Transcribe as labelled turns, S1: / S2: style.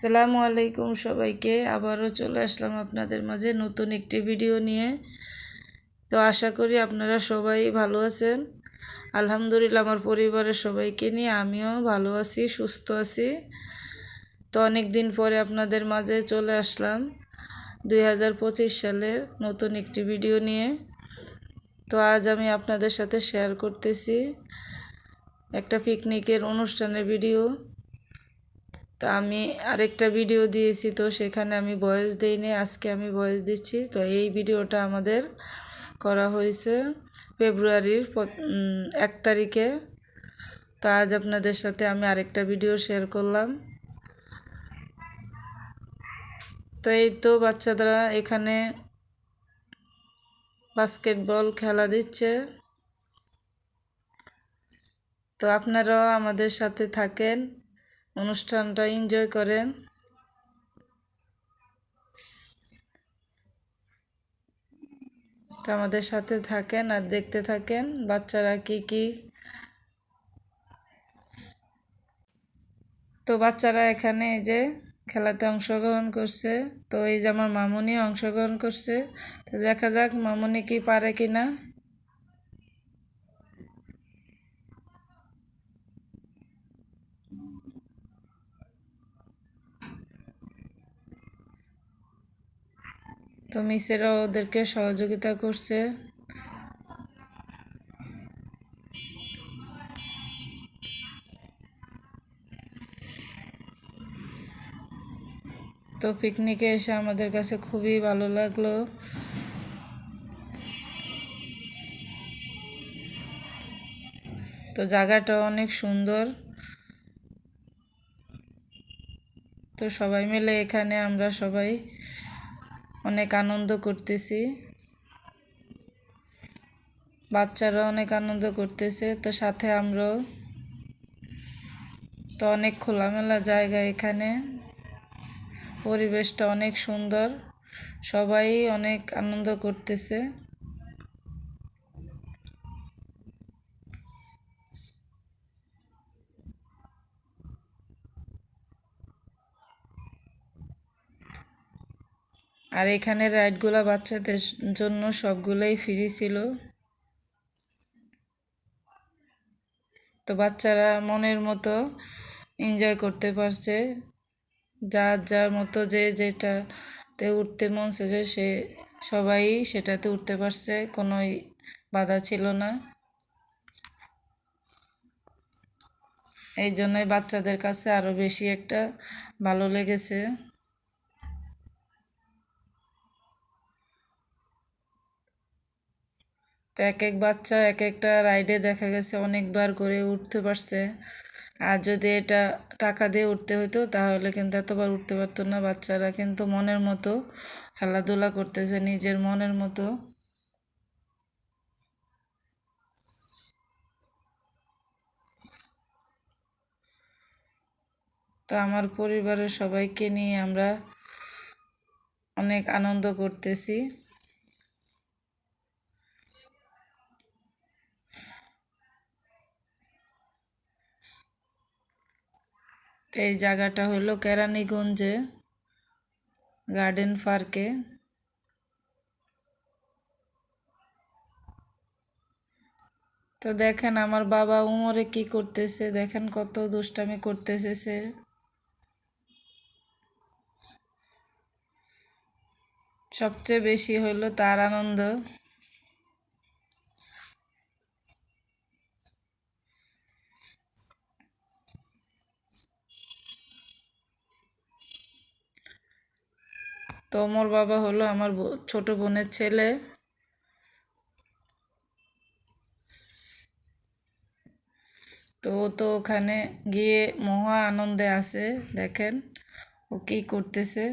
S1: সালামু আলাইকুম সবাইকে। আবারও চলে আসলাম আপনাদের মাঝে নতুন একটি ভিডিও নিয়ে। তো আশা করি আপনারা সবাই ভালো আছেন। আলহামদুলিল্লাহ আমার পরিবারের সবাইকে নিয়ে আমিও ভালো আছি, সুস্থ আছি। তো অনেক দিন পরে আপনাদের মাঝে চলে আসলাম দুই হাজার পঁচিশ সালের নতুন একটি ভিডিও নিয়ে। তো আজ আমি আপনাদের সাথে শেয়ার করতেছি একটা পিকনিকের অনুষ্ঠানের ভিডিও তা আমি আরেকটা ভিডিও দিয়েছি, তো সেখানে আমি ভয়েস দিইনি, আজকে আমি বয়স দিচ্ছি। তো এই ভিডিওটা আমাদের করা হয়েছে ফেব্রুয়ারির এক তারিখে। তো আজ আপনাদের সাথে আমি আরেকটা ভিডিও শেয়ার করলাম। তো এই তো বাচ্চারা এখানে বাস্কেটবল খেলা দিচ্ছে। তো আপনারাও আমাদের সাথে থাকেন। অনুষ্ঠানটা এনজয় করেন। তো আমাদের সাথে থাকেন আর দেখতে থাকেন বাচ্চারা কি কি। তো বাচ্চারা এখানে এই যে খেলাতে অংশগ্রহণ করছে। তো এই যে আমার মামুনিও অংশগ্রহণ করছে। তো দেখা যাক মামুনি কি পারে কি না তো মিসেরা ওদেরকে সহযোগিতা করছে। তো পিকনিকে এসে আমাদের কাছে খুবই ভালো লাগল। তো জায়গাটা অনেক সুন্দর। তো সবাই মিলে এখানে আমরা সবাই অনেক আনন্দ করতেছি। বাচ্চারা অনেক আনন্দ করতেছে, তো সাথে আমরাও। তো অনেক খোলামেলা জায়গা এখানে। পরিবেশটা অনেক সুন্দর। সবাই অনেক আনন্দ করতেছে। আর এখানে রাইডগুলো বাচ্চাদের জন্য সবগুলোই ফ্রি ছিল। তো বাচ্চারা মনের মতো এনজয় করতে পারছে। যার যার মতো যে যেটাতে উঠতে মন চেয়েছে সে সবাই সেটাতে উঠতে পারছে, কোনোই বাধা ছিল না। এই জন্যই বাচ্চাদের কাছে আরও বেশি একটা ভালো লেগেছে। তো এক এক বাচ্চা এক একটা রাইডে দেখা গেছে অনেকবার করে উঠতে পারছে। আর যদি এটা টাকা দিয়ে উঠতে হতো তাহলে কিন্তু এতবার উঠতে পারতো না বাচ্চারা। কিন্তু মনের মতো খেলাধুলা করতেছে নিজের মনের মতো। তো আমার পরিবারের সবাইকে নিয়ে আমরা অনেক আনন্দ করতেছি। এই জায়গাটা হলো কেরানীগঞ্জে গার্ডেন পার্কে। তো দেখেন আমার বাবা উমরে কি করতেছে, দেখেন কত দুষ্টামি করতেছে সে। সবচেয়ে বেশি হইল তার আনন্দ। তো ওমর বাবা হলো আমার ছোট বোনের ছেলে। তো তো ওখানে গিয়ে মহা আনন্দে আছে, দেখেন। ও কী করতেছে।